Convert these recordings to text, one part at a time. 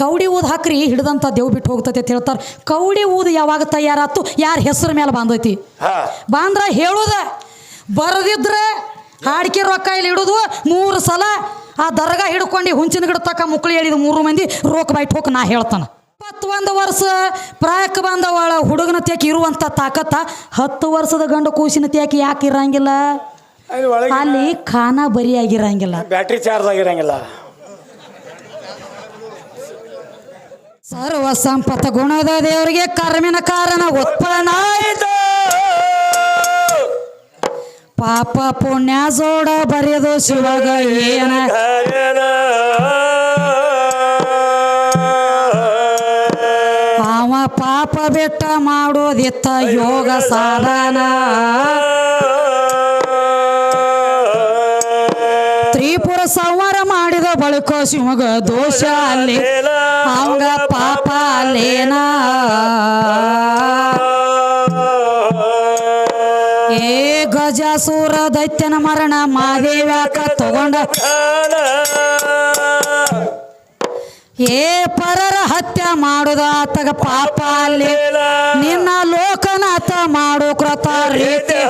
ಕೌಡಿ ಊದು ಹಾಕ್ರಿ ಹಿಡ್ದಂಥ ದೇವ್ ಬಿಟ್ಟು ಹೋಗ್ತೈತಿ ಅಂತ ಹೇಳ್ತಾರೆ. ಕೌಡಿ ಊದು ಯಾವಾಗ ತಯಾರಾತು? ಯಾರ ಹೆಸರ ಮೇಲೆ ಬಾಂಧೈತಿ ಬಾಂದ್ರ ಹೇಳುದ ಬರದಿದ್ರೆ ಹಾಡಿಕೆ ರೊಕ್ಕ ಇಲ್ಲಿ ಇಡುದು ಮೂರು ಸಲ ಆ ದರ್ಗಾ ಹಿಡ್ಕೊಂಡು ಹುಂಚಿನ ಗಿಡ ತಕ್ಕ ಮುಕ್ಳಿ ಹೇಳಿದ ಮೂರು ಮಂದಿ ರೋಕ್ ಬೈಟ್ ಹೋಗಿ ನಾ ಹೇಳ್ತಾನ. ಇಪ್ಪತ್ತೊಂದು ವರ್ಷ ಪ್ರಾಯಕ್ಕೆ ಬಂದವಳ ಹುಡುಗನ ತ್ಯಾಕೆ ಇರುವಂಥ ತಾಕತ್ತ ಹತ್ತು ವರ್ಷದ ಗಂಡು ಕೂಸಿನ ತ್ಯಾಕೆ ಯಾಕೆ ಇರಂಗಿಲ್ಲ? ಅಲ್ಲಿ ಖಾನ ಬರಿಯಾಗಿರಂಗಿಲ್ಲ. Battery charge ಆಗಿರಂಗಿಲ್ಲ. ಸರ್ವ ಸಂಪತ್ತ ಗುಣದ ದೇವರಿಗೆ ಕರ್ಮಿನ ಕಾರಣ ಉತ್ಪನ್ನ ಆಯ್ತು ಪಾಪ ಪುಣ್ಯ ಜೋಡ ಬರೆಯದು ಶಿವಗ ಏನ? ಅವ ಪಾಪ ಬೆಟ್ಟ ಮಾಡೋದಿತ್ತ ಯೋಗ ಸಾಧನ. ತ್ರಿಪುರ ಸಂಹಾರ ಮಾಡಿದ ಬಳಿಕ ಶಿವಗ ದೋಷ ಅಲ್ಲಿ. ಅವಂಗ ಪಾಪ ಅಲ್ಲೇನ? ಏ ಗಜಾಸೂರ ದೈತ್ಯನ ಮರಣ ಮಾದೇವ್ಯಾಕ ತಗೊಂಡ. ಏ ಪರರ ಹತ್ಯೆ ಮಾಡುದ ಆತಗ ಪಾಪ ಅಲ್ಲಿ. ನಿನ್ನ ಲೋಕನಾಥ ಮಾಡು ಕೃತ ರೀತಿ.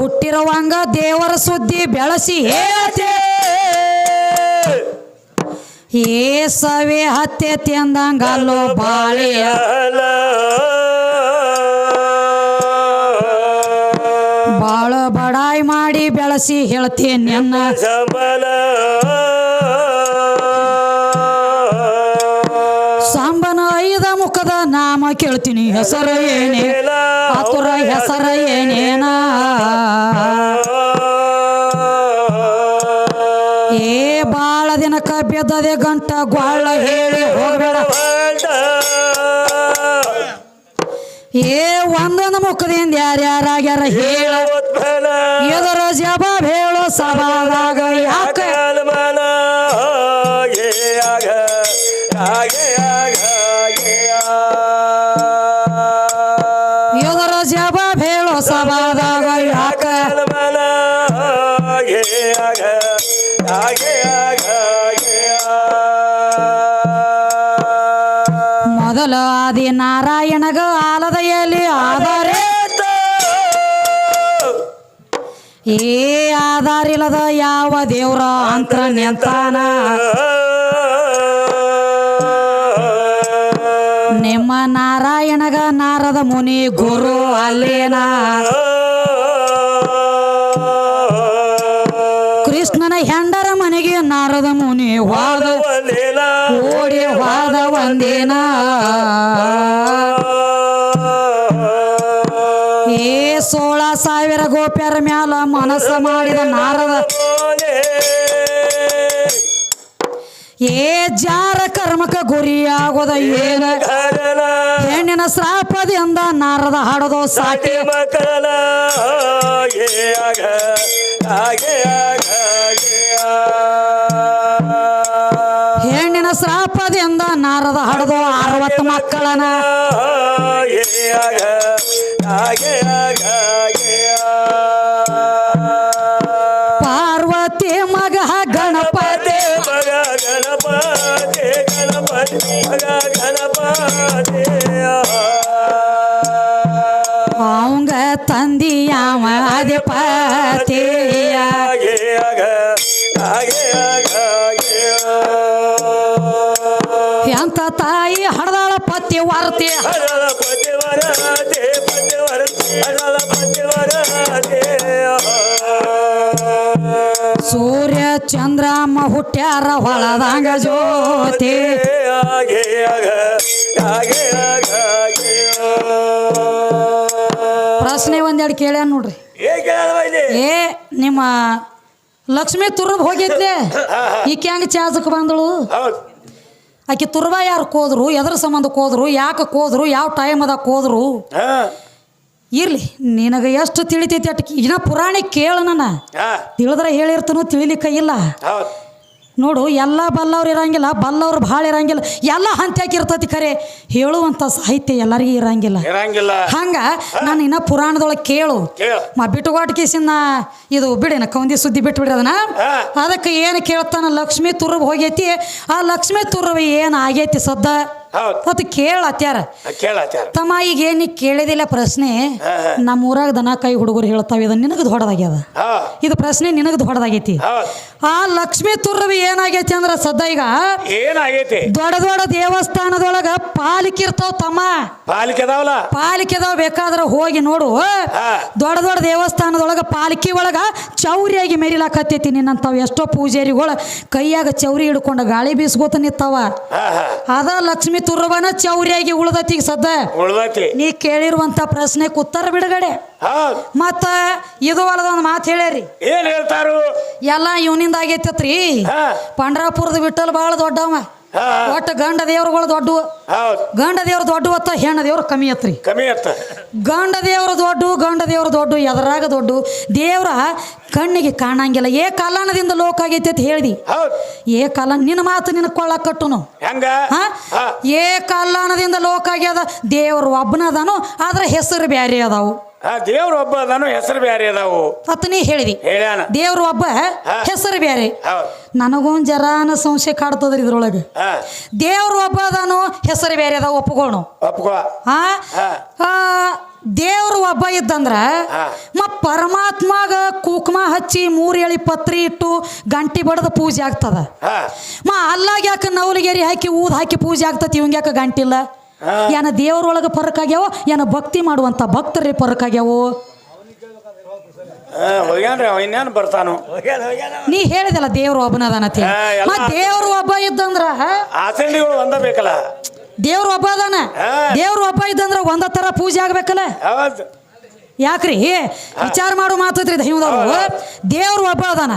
ಹುಟ್ಟಿರುವಂಗ ದೇವರ ಸುದ್ದಿ ಬೆಳೆಸಿ ಹೇಳ್ತೆ. ಏ ಸವೆ ಹತ್ಯೆ ತಿಂದಂಗಲ್ಲೋ ಬಾಳೆಯ. ಬಾಳ ಬಡಾಯಿ ಮಾಡಿ ಬೆಳಸಿ ಹೇಳ್ತೀನಿ ನಿನ್ನ. ನಾಮ ಕೇಳ್ತೀನಿ, ಹೆಸರ ಏನೇ? ಆತುರ ಹೆಸರ ಏನೇನಾ? ಏ ಬಾಳ ದಿನಕ ಬಿದ್ದದೆ ಗಂಟ ಗ್ವಾಳ ಹೇಳಿ ಹೋಗಬೇಡ. ಏ ಒಂದೊಂದು ಮುಖದಿಂದ ಯಾರ್ಯಾರಾಗ್ಯಾರ ಹೇಳ. ಎದರ ಜವಾಬ್ ಹೇಳೋ ಸಭಾದಾಗ. ಯಾಕ ಮೊದಲ ಆದಿ ನಾರಾಯಣಗ ಆಲದ ಆಧಾರೆ ಏ ಆಧಾರಿಲ್ಲದ ಯಾವ ದೇವ್ರ ಅಂತರ ನಿಂತಾನ ನಿಮ್ಮ ನಾರಾಯಣಗ ನಾರದ ಮುನಿ ಗುರು ಅಲ್ಲೇನ? ಕೃಷ್ಣನ ಹೆಂಡರ ಮನೆಗೆ ನಾರದ ಮುನಿ ವಾದ ಓಡಿ ಒಂದೇನ. ಏ ಸೋಳ ಸಾವಿರ ಗೋಪ್ಯರ ಮ್ಯಾಲ ಮನಸ್ಸ ಮಾಡಿದ ನಾರದ. ಏ ಜಾರ ಕರ್ಮಕ ಗುರಿಯಾಗೋದ ಏನ. ಹೆಣ್ಣಿನ ಶ್ರಾಪದಿಂದ ನಾರದ ಹಾಡೋದು ಸಾಟಿ. ಮಕ್ಕಳ ಹಾಗೆ ಹೆಣ್ಣಿನ ಶ್ರಾಪದಿಂದ ನಾರದ ಹಡದು ಅರವತ್ತು ಮಕ್ಕಳನ. ಪಾರ್ವತಿ ಮಗ ಗಣಪತಿ. ಗಣಪತಿ ಗಣಪತಿ ಗಣಪತಿ ಅವಂಗ ತಂದಿ ಯಾವ ಅಧಿಪತಿಯ ಸೂರ್ಯ ಚಂದ್ರಮ್ಮ ಹುಟ್ಟ್ಯಾರ ಹೊಳದಂಗ ಜ್ಯೋತಿ. ಪ್ರಶ್ನೆ ಒಂದೆರಡು ಕೇಳ್ಯಾನ ನೋಡ್ರಿ. ಏ ನಿಮ್ಮ ಲಕ್ಷ್ಮಿ ತುರ್ಬ್ ಹೋಗಿದ್ದೆ ಈಕೆ ಹೆಂಗ ಚಾಜಕ್ ಬಂದಳು? ಆಕೆ ತುರ್ವ ಯಾರು ಕೋದ್ರು ಎದ್ರ ಸಂಬಂಧಕ್ಕೆ ಹೋದ್ರು ಯಾಕೆ ಕೋದ್ರು ಯಾವ ಟೈಮ್ ಅದ ಕೋದ್ರು? ಇರ್ಲಿ ನಿನಗೆ ಎಷ್ಟು ತಿಳಿತೈತಿ ಅಟ್ ಇನ್ನ ಪುರಾಣಿ ಕೇಳ ನನ್ನ. ತಿಳಿದ್ರೆ ಹೇಳಿರ್ತನು ತಿಳಿಲಿಕ್ಕ ಇಲ್ಲ. ನೋಡು ಎಲ್ಲ ಬಲ್ಲವ್ರು ಇರಂಗಿಲ್ಲ ಬಲ್ಲವ್ರು ಭಾಳ ಇರಂಗಿಲ್ಲ ಎಲ್ಲ ಹಂತ್ಯಾಕಿರ್ತೈತಿ ಖರೆ. ಹೇಳುವಂತ ಸಾಹಿತ್ಯ ಎಲ್ಲರಿಗೂ ಇರಂಗಿಲ್ಲ. ಇರಂಗಿಲ್ಲ. ಹಂಗ ನಾನು ಇನ್ನ ಪುರಾಣದೊಳಗೆ ಕೇಳು. ಮಾ ಮ ಬಿಟ್ಟುಗಾಟ ಕೇಸಿನ ಇದು ಬಿಡಿನ ಕೌಂದಿ ಸುದ್ದಿ ಬಿಟ್ಬಿಡ್ರಿ ಅದನ್ನ? ಅದಕ್ಕೆ ಏನು ಕೇಳ್ತಾನ ಲಕ್ಷ್ಮೀ ತುರುಬ್ ಹೋಗೈತಿ ಆ ಲಕ್ಷ್ಮೀ ತುರುಬ್ ಏನು ಆಗೈತಿ ಸದ್ದ? ಹೌದು. ಕೇಳ ಕೇಳತ್ಯಾರ. ಕೇಳತ್ತಾರ ತಮ್ಮ ಈಗ ಏನು ಕೇಳಿದಿಲ್ಲ ಪ್ರಶ್ನೆ. ನಮ್ಮ ಊರಾಗ ದನ ಕೈ ಹುಡುಗರು ಹೇಳ್ತಾವ ಇದನ್ನ ನಿನಗೆ ದೊಡ್ಡದಾಗ್ಯದ ಇದು ಪ್ರಶ್ನೆ ನಿನಗೆ ದೊಡ್ಡದಾಗೈತಿ ಆ ಲಕ್ಷ್ಮೀ ತುರ್ರವಿ ಏನಾಗೈತಿ ಅಂದ್ರ ಸದ್ದ ಈಗ ಏನಾಗೈತಿ? ದೊಡ್ಡ ದೊಡ್ಡ ದೇವಸ್ಥಾನದೊಳಗ ಪಾಲಿಕೆ ಇರ್ತಾವ ತಮ್ಮ. ಪಾಲಿಕೆದಾವಲ್ಲ ಪಾಲಿಕೆದಾವ ಬೇಕಾದ್ರೆ ಹೋಗಿ ನೋಡು. ದೊಡ್ಡ ದೊಡ್ಡ ದೇವಸ್ಥಾನದೊಳಗ ಪಾಲಿಕೆ ಒಳಗ ಚೌರಿಯಾಗಿ ಮೆರಿಲಾಕತ್ತೈತಿ ನಿನ್ನಂತಾವ. ಎಷ್ಟೋ ಪೂಜಾರಿಗಳು ಕೈಯಾಗ ಚೌರಿ ಹಿಡ್ಕೊಂಡು ಗಾಳಿ ಬೀಸ್ಕೋತ ನಿಂತಾವ. ಅದ ಲಕ್ಷ್ಮೀ ತುರ್ರವನ ಚೌರಿಯಾಗಿ ಉಳ್ದತಿ ಸದ್ದ. ಉಳ್ದೈತಿ. ನೀ ಕೇಳಿರುವಂತ ಪ್ರಶ್ನೆ ಉತ್ತರ ಬಿಡುಗಡೆ. ಮತ್ತ ಇದು ಅಲ್ಲದ ಒಂದು ಮಾತು ಹೇಳ್ಯಾರಿ. ಏನ್ ಹೇಳ್ತಾರು? ಎಲ್ಲ ಇವನಿಂದ ಆಗೈತತ್ರಿ. ಪಂಡ್ರಾಪುರದ ವಿಠಲ್ ಬಹಳ ದೊಡ್ಡವ. ಒಟ್ಟು ಗಂಡ ದೇವ್ರುಗಳು ದೊಡ್ಡವು ಹೌದು. ಗಂಡ ದೇವ್ರು ದೊಡ್ಡ ಹೊತ್ತ ಹೆಣ್ಣ ದೇವ್ರು ಕಮ್ಮಿ ಅತ್ರಿ. ಕಮ್ಮಿ ಅತ್ತ. ಗಂಡ ದೇವ್ರು ದೊಡ್ಡ ಗಂಡ ದೇವ್ರು ದೊಡ್ಡ ಎದರಾಗ ದೊಡ್ಡ. ದೇವ್ರ ಕಣ್ಣಿಗೆ ಕಾಣಂಗಿಲ್ಲ. ಏ ಕಾಲಾನದಿಂದ ಲೋಕ ಆಗೈತಿ ಅಂತ ಹೇಳ್ದಿ. ಏ ಕಾಲ ನಿನ್ನ ಮಾತು ನಿನ್ನ ಕೊಳ್ಳ ಕಟ್ಟುನು. ಹೆಂಗ? ಹಾ? ಹಾ. ಏ ಕಾಲಾನದಿಂದ ಲೋಕ ಆಗ್ಯದ. ದೇವ್ರ ಒಬ್ಬನ ಅದಾನು ಆದ್ರೆ ಹೆಸರು ಬ್ಯಾರೆ ಅದಾವು. ಹಾ ದೇವ್ರ ಒಬ್ಬ ಅದಾನು ಹೆಸರು ಬೇರೆ ಅದಾವು. ಅತ್ ನೀ ಹೇಳಿದಿ. ಹೇಳ್ಯಾನ. ದೇವ್ರು ಒಬ್ಬ ಹೆಸರು ಬೇರೆ ಹೌದು. ನನಗೊಂದು ಜರಾನ ಸಂಶಯ ಕಾಡ್ತದ್ರಿ ಇದ್ರೊಳಗೆ. ಹಾ. ದೇವ್ರು ಒಬ್ಬ ಅದಾನು ಹೆಸರು ಬೇರೆ ಅದಾವ ಒಪ್ಕೋಣ ಒಪ್ಕೋ. ಆ. ಆ, ಒಬ್ಬ ಇದ್ದಂದ್ರ. ಮ ಪರಮಾತ್ಮಾಗ ಕುಕ್ಮ ಹಚ್ಚಿ ಮೂರು ಎಳಿ ಪತ್ರಿ ಇಟ್ಟು ಗಂಟಿ ಬಡದ ಪೂಜೆ ಆಗ್ತದ. ಮ ಅಲ್ಲಾಗ ಯಾಕೆ ನವಲಿಗೆರಿ ಹಾಕಿ ಊದ್ ಹಾಕಿ ಪೂಜೆ ಆಗ್ತತಿ ಇವಂಗ ಯಾಕೆ ಗಂಟಿಲ್ಲ. ಏನ ದೇವರೊಳಗೆ ಪರಕ್ ಆಗ್ಯಾವೋ ಏನ ಭಕ್ತಿ ಮಾಡುವಂತ ಭಕ್ತರೇ ಪರಕ್ ಆಗ್ಯಾವೋ ಹಾ ಹೋಗ್ಯಾನ್ರಿ ಅವ ಇನ್ನೇನು ಬರ್ತಾನು? ಹೋಗ್ಯಾನ ಹೋಗ್ಯಾನ. ನೀ ಹೇಳಿದಲ್ಲ ದೇವ್ರು ಒಬ್ಬನದಾನ ದೇವರು ದೇವ್ರು ಒಬ್ಬ ಇದ್ದಂದ್ರ ಆಚರಣೆಗಳು ಒಂದ ಬೇಕಲ್ಲ? ದೇವ್ರು ಒಬ್ಬ ಅದಾನ. ದೇವ್ರು ಒಬ್ಬ ಇದ್ದಂದ್ರ ಒಂದ ತರ ಪೂಜೆ ಆಗ್ಬೇಕಲ್ಲ? ಹೌದು. ಯಾಕ್ರಿ? ವಿಚಾರ ಮಾಡೋ ಮಾತೈತ್ರಿ ದೈವದವ್ರು ದೇವ್ರು ಒಬ್ಬ ಅದಾನ?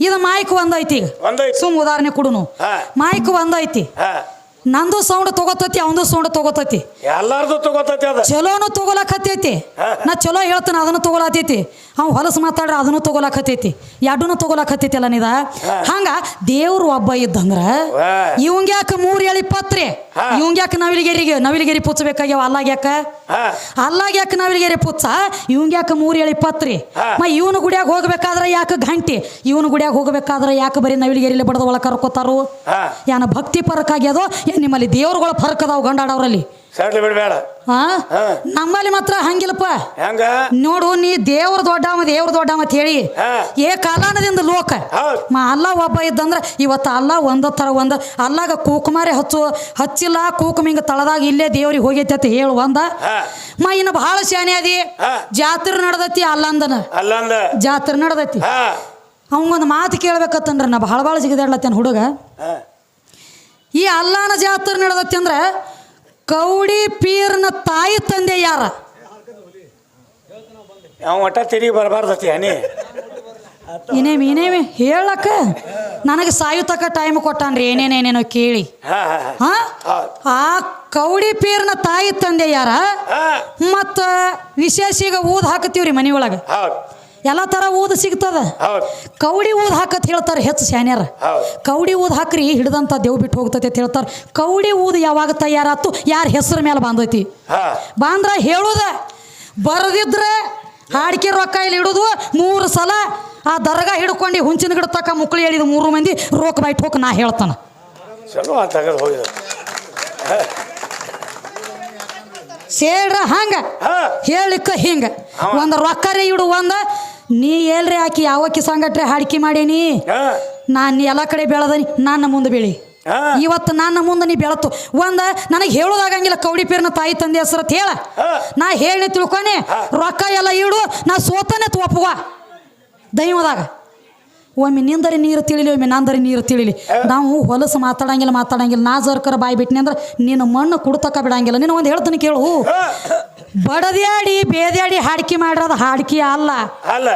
ಇದು ಮಾಯಕ್ ಒಂದೈತಿ ಸುಮ್ ಉದಾಹರಣೆ ಕೊಡುನು. ಮಾಯಕ್ ಒಂದೈತಿ. ಹಾ. ನಂದು ಸೌಂಡ್ ತಗೋತತಿ ಅವಂದು ಸೌಂಡ್ ತಗೋತತಿ. ಎಲ್ಲಾರ್ದು ತಗೋತತಿ ಅದ. ಚಲೋನು ತಗೋಲಕತ್ತೈತಿ. ನಾ ಚಲೋ ಹೇಳ್ತಾನೆ ಅದನ್ನು ತಗೋಲತ್ತೈತಿ ಅವ್ ಹೊಲಸು ಮಾತಾಡ್ರ ಅದನ್ನು ತಗೋಲಕತ್ತೈತಿ ಎರಡೂ ತಗೋಲಕತ್ತೈತಿ ಅಲ್ಲ ನಿದ? ಹಂಗ ದೇವ್ರು ಒಬ್ಬ ಇದ್ದಂದ್ರ ಇವಂಗ ಇವಂಗ್ಯಾಕ ಮೂರ್ ಎಳಿ ಪತ್ರಿ ಇವಂಗ ಇವಂಗ್ಯಾಕ ನವಿಲಿಗೆರಿಗೆ ನವಿಲಿಗೆರಿ ಪುಚ್ಚಬೇಕಾಗ್ಯಾವ ಅಲ್ಲಾಗ್ಯಾಕ? ಹಾ. ಅಲ್ಲಾಗ ಯಾಕೆ ನವಿಲಿಗೇರಿ ಪುಚ್ಚ? ಇವಂಗ ಯಾಕೆ ಮೂರು ಎಳಿ ಪತ್ರಿ. ಮ ಇವನು ಗುಡಿಯಾಗ ಹೋಗ್ಬೇಕಾದ್ರೆ ಯಾಕೆ ಗಂಟಿ ಇವನು ಗುಡಿಯಾಗ ಹೋಗ್ಬೇಕಾದ್ರೆ ಯಾಕೆ ಬರೀ ನವಿಲಿಗೆರಿಲಿ ಬಡದ ಒಳಗೆ ಕರ್ಕೋತಾರು ಯಾನ ಭಕ್ತಿ ಪರಕ್ಕಾಗ್ಯದೋ ಆಗ್ಯದೋ ಏನ್ ನಿಮ್ಮಲ್ಲಿ ದೇವ್ರುಗಳ ಫರಕ್ ಅದಾವ ಗಂಡಾಡವ್ರಲ್ಲಿ ಸಡ್ಲಿ ಬಿಡ್ಬೇಡ ಹಾ? ಹಾ. ನಮ್ಮಲ್ಲಿ ಮಾತ್ರ ಹಂಗಿಲ್ಲಪ್ಪ. ಹೆಂಗ? ನೋಡು ನೀ ದೇವ್ರ ದೊಡ್ಡವ ದೇವ್ರ ದೊಡ್ಡವ ಅಂತ ಹೇಳಿ. ಏ ಕಾಲಾನದಿಂದ ಲೋಕ. ಮಾ ಅಲ್ಲ ಒಬ್ಬ ಇದ್ದಂದ್ರ ಇವತ್ತು ಅಲ್ಲ ಒಂದ ತರ ಒಂದ. ಅಲ್ಲಾಗ ಕೂಕುಮಾರಿ ಹಚ್ಚು ಹಚ್ಚಿಲ್ಲ ಕೂಕುಮ ಹಿಂಗ ತಳದಾಗ ಇಲ್ಲೇ ದೇವ್ರಿಗೆ ಹೋಗೈತಿ ಅಂತ ಹೇಳು ಒಂದ. ಮಾ ಇನ್ನು ಬಹಳ ಶಾನೆ ಅದಿ. ಜಾತ್ರೆ ನಡ್ದೈತಿ ಅಲ್ಲಂದನ ಅಲ್ಲಂದ. ಜಾತ್ರೆ ನಡ್ದೈತಿ. ಅವಂಗೊಂದು ಮಾತು ಕೇಳ್ಬೇಕತ್ತನ್ರ ನಾ ಬಹಳ ಭಾಳ ಜಿಗಿದಾಡ್ಲತ್ತೇನೆ ಹುಡುಗ. ಈ ಅಲ್ಲಾನ ಜಾತ್ರೆ ನಡ್ದೈತಿ ಅಂದ್ರೆ ಕೌಡಿ ಪೀರ್ನ ತಾಯಿ ತಂದೆ ಯಾರ? ಅವ ಒಟ್ಟ ತಿರುಗಿ ಬರಬಾರ್ದತಿ ಇನೇಮಿ ಇನೇಮಿ ಹೇಳಕ್ಕ. ನನಗೆ ಸಾಯುತಕ್ಕ ಟೈಮ್ ಕೊಟ್ಟಾನ್ರಿ ಏನೇನೇನೇನೋ ಕೇಳಿ. ಹಾ ಆ ಕೌಡಿ ಪೀರ್ನ ತಾಯಿ ತಂದೆ ಯಾರ? ಮತ್ತ ವಿಶೇಷ ಈಗ ಊದ್ ಹಾಕತ್ತೀವ್ರಿ ಮನಿ ಒಳಗೆ ಹೌದು. ಎಲ್ಲ ಥರ ಊದು ಸಿಗ್ತದ? ಕೌಡಿ ಊದ್ ಹಾಕತ್ ಹೇಳ್ತಾರೆ ಹೆಚ್ಚು ಹೌದು. ಕೌಡಿ ಊದ್ ಹಾಕ್ರಿ ಹಿಡ್ದಂಥ ದೇವ್ ಬಿಟ್ಟು ಹೋಗ್ತೈತಿ ಅಂತ ಹೇಳ್ತಾರೆ. ಕೌಡಿ ಊದ್ ಯಾವಾಗ ತಯಾರಾತು? ಯಾರ ಹೆಸರು ಮೇಲೆ ಬಂದೈತಿ? ಬಾಂದ್ರ ಹೇಳುದ ಬರದಿದ್ರೆ ಹಾಡಿಕೆ ರೊಕ್ಕ ಇಲ್ಲಿ ಇಡುದು? ಮೂರು ಸಲ ಆ ದರ್ಗಾ ಹಿಡ್ಕೊಂಡು ಹುಂಚಿನ ಗಿಡ ತಕ್ಕ ಮುಕ್ಳು ಹೇಳಿದ ಮೂರು ಮಂದಿ ರೋಕ್ ಬೈಟ್ ಹೋಗಿ ನಾ ಹೇಳ್ತಾನ. ಸೇಡ್ರ ಹಂಗ ಹೇಳಿಕ ಹಿಂಗ. ಒಂದ್ ಒಂದು ರೊಕ್ಕರೇ ಇಡು ಒಂದ ನೀ ಎಲ್ರಿ ಆಕಿ ಯಾವಕ್ಕಿ ಸಂಗಟ್ರೆ ಹಾಡಿಕೆ ಮಾಡೇನಿ ನಾನು ಎಲ್ಲ ಕಡೆ ಬೆಳೆದನಿ ನನ್ನ ಮುಂದೆ ಬೆಳಿ. ಇವತ್ತು ನನ್ನ ಮುಂದೆ ನೀ ಬೆಳತು ಒಂದ ನನಗೆ ಹೇಳೋದಾಗಂಗಿಲ್ಲ ಕೌಡಿ ಪೇರ್ನ ತಾಯಿ ತಂದೆ ಹೆಸರು ಅಂತ ಹೇಳ. ನಾ ಹೇಳಿ ತಿಳ್ಕೊನೆ. ರೊಕ್ಕ ಎಲ್ಲ ಇಡು ನಾ ಸೋತನೆ ಒಪ್ಪುವ ದೈವದಾಗ. ಒಮ್ಮೆ ನಿಂದರಿ ನೀರು ತಿಳಿಲಿ ಒಮ್ಮೆ ನಂದರಿ ನೀರು ತಿಳಿಲಿ. ನಾವು ಹೊಲಸು ಮಾತಾಡಂಗಿಲ್ಲ ಮಾತಾಡಂಗಿಲ್ಲ ನಾ ಜರ್ಕರ ಬಾಯಿ ಬಿಟ್ಟಿನಿ ಅಂದ್ರೆ ನಿನ್ನ ಮಣ್ಣು ಕುಡ್ತಕ್ಕ ಬಿಡಂಗಿಲ್ಲ. ನೀನು ಒಂದು ಹೇಳ್ತೀನಿ ಕೇಳು. ಹಾ. ಬಡದ್ಯಾಡಿ ಬೇದ್ಯಾಡಿ ಹಾಡ್ಕಿ ಮಾಡಿರೋದು ಹಾಡ್ಕಿ ಅಲ್ಲ. ಅಲ್ಲ.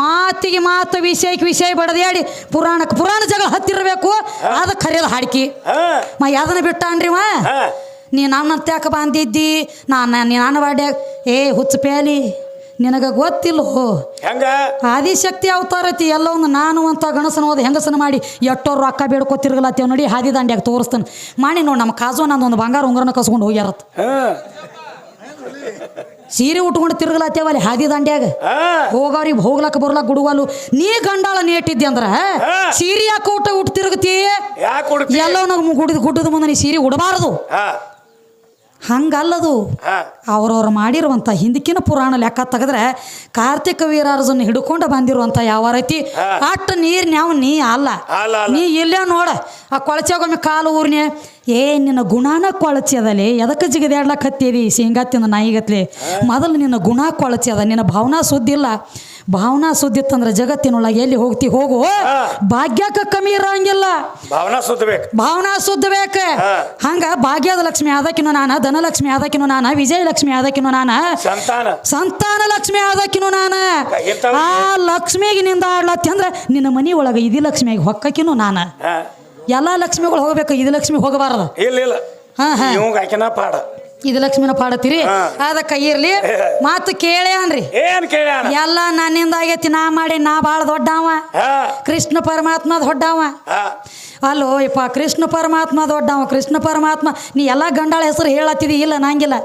ಮಾತಿಗೆ ಮಾತು ವಿಷಯಕ್ಕೆ ವಿಷಯ ಬಡದ್ಯಾಡಿ ಪುರಾಣಕ್ಕೆ ಪುರಾಣ ಜಗಳ ಹತ್ತಿರಬೇಕು. ಅದಕ್ಕೆ ಕರೆಯೋದು ಹಾಡ್ಕಿ. ಮಾ ಯಾದನ ಬಿಟ್ಟಾನ್ರಿ ಮಾ? ನೀ ನನ್ನ ತ್ಯಾಕ ಬಂದಿದ್ದಿ ನಾನು ನಾನು ಬಾಡ್ಯಾಗ ಏ ಹುಚ್ಚ ಪ್ಯಾಲಿ ನಿನಗೆ ಗೊತ್ತಿಲ್ಲ? ಹೆಂಗ? ಆದಿಶಕ್ತಿ ಎಲ್ಲ ಒಂದು ನಾನು ಅಂತ ಗಣಸನ ಹೋದ ಹೆಂಗಸನ ಮಾಡಿ ಎಟ್ಟೋರು ರೊಕ್ಕ ಬೇಡ್ಕೊತಿರ್ಗಲತ್ತೇವ್ ನೋಡಿ ಹಾದಿ ದಾಂಡ್ಯಾಗ ತೋರಿಸ್ತಾನೆ. ಮಾಡಿ ನೋಡಿ ನಮ್ಮ ಕಾಜು ನಂದು ಒಂದು ಬಂಗಾರ ಉಂಗ್ರನ ಕಸ್ಕೊಂಡು ಹೋಗ್ಯಾರತ್ತ ಸೀರೆ ಉಟ್ಕೊಂಡು ತಿರ್ಗಲತ್ತೇವಲ್ಲಿ ಹಾದಿ ದಾಂಡ್ಯಾಗ? ಹೋಗೋರಿ ಹೋಗವ್ರಿಗೆ ಹೋಗ್ಲಕ್ಕ ಬರ್ಲಕ್ಕ ಗುಡುವಲು. ನೀ ಗಂಡಾಳ ನೇಟಿದ್ದೆ ಅಂದ್ರ ಸೀರೆ ಯಾಕೆ ಊಟ ಉಟ್ ತಿರುಗತಿ ಎಲ್ಲೋ ನಾವು ಗುಡಿದ ಗುಡ್ಡದ ಮುಂದೆ ನೀ ಸೀರೆ ಉಡಬಾರದು. ಹಂಗಲ್ಲದು. ಅವ್ರವ್ರು ಮಾಡಿರುವಂಥ ಹಿಂದಕ್ಕಿನ ಪುರಾಣ ಲೆಕ್ಕ ತೆಗೆದ್ರೆ ಕಾರ್ತಿಕ ವೀರಾರ್ಜುನ್ ಹಿಡ್ಕೊಂಡು ಬಂದಿರುವಂಥ ಯಾವ ರೀತಿ. ಅಷ್ಟು ನೀರು ನಾವು ನೀ ಅಲ್ಲ. ನೀ ಇಲ್ಲೇ ನೋಡ. ಆ ಕೊಳಚಾಗೊಮ್ಮೆ ಕಾಲು ಊರ್ನೆ ಏ ನಿನ್ನ ಗುಣಾನ ಕೊಳಚಿ ಅದಲೆ ಎದಕ್ಕೆ ಜಿಗದಾಡ್ಲಕ್ಕೆ ಹತ್ತಿದಿ ಶೇಂಗಾ ತಿಂದ ನಾಯಿಗತ್ಲಿ. ಮೊದಲು ನಿನ್ನ ಗುಣ ಕೊಳಚಿ ಅದ ನಿನ್ನ ಭಾವನಾ ಸುದ್ದಿಲ್ಲ ಭಾವನಾ ಸುದ್ದಿ ತಂದ್ರೆ ಜಗತ್ತಿನೊಳಗೆ ಎಲ್ಲಿ ಹೋಗ್ತಿ ಹೋಗು. ಭಾಗ್ಯಕ್ಕೆ ಕಮ್ಮಿ ಇರಂಗಿಲ್ಲ. ಭಾವನಾ ಸುದ್ದ ಭಾವನಾ ಸುದ್ದ ಬೇಕ. ಹಾ. ಹಂಗ ಭಾಗ್ಯದ ಲಕ್ಷ್ಮಿ ಆದಕಿನು ನಾನ ಧನಲಕ್ಷ್ಮಿ ಆದಕಿನು ನಾನ ವಿಜಯಲಕ್ಷ್ಮಿ ಆದಕಿನು ನಾನ ಸಂತಾನ. ಸಂತಾನ ಲಕ್ಷ್ಮಿ ಆದಕಿನು ನಾನ. ಆ ಲಕ್ಷ್ಮಿಗೆ ನಿಂದ ಆಡ್ಲತ್ತಿ ಅಂದ್ರೆ ನಿನ್ನ ಮನಿ ಒಳಗೆ ಇದಿ ಲಕ್ಷ್ಮಿಗೆ ಹೊಕ್ಕಿನ್ನು ನಾನ. ಎಲ್ಲಾ ಲಕ್ಷ್ಮಿಗಳು ಹೋಗ್ಬೇಕು ಇದು ಲಕ್ಷ್ಮಿ ಹೋಗಬಾರದು. ಇಲ್ಲ ಇಲ್ಲ. ಹಾ ಹಾ. ಪಾಡ. ಇದು ಲಕ್ಷ್ಮಿನ ಪಾಡತ್ತೀರಿ ಅದ ಕೈ ಇರ್ಲಿ. ಮಾತು ಕೇಳೇ ಅನ್ರಿ ಏನ್ ಕೇಳ್ಯಾನ? ಎಲ್ಲ ನನ್ನಿಂದ ಆಗೈತಿ ನಾ ಮಾಡಿ ನಾ ಬಾಳ ದೊಡ್ಡವ. ಕೃಷ್ಣ ಪರಮಾತ್ಮ ದೊಡ್ಡವ. ಅಲ್ಲೋ ಯಪ್ಪ ಕೃಷ್ಣ ಪರಮಾತ್ಮ ದೊಡ್ಡವ ಕೃಷ್ಣ ಪರಮಾತ್ಮ. ನೀ ಎಲ್ಲ ಗಂಡಾಳ ಹೆಸರು ಹೇಳತ್ತಿದಿ? ಇಲ್ಲ ನಂಗಿಲ್ಲ.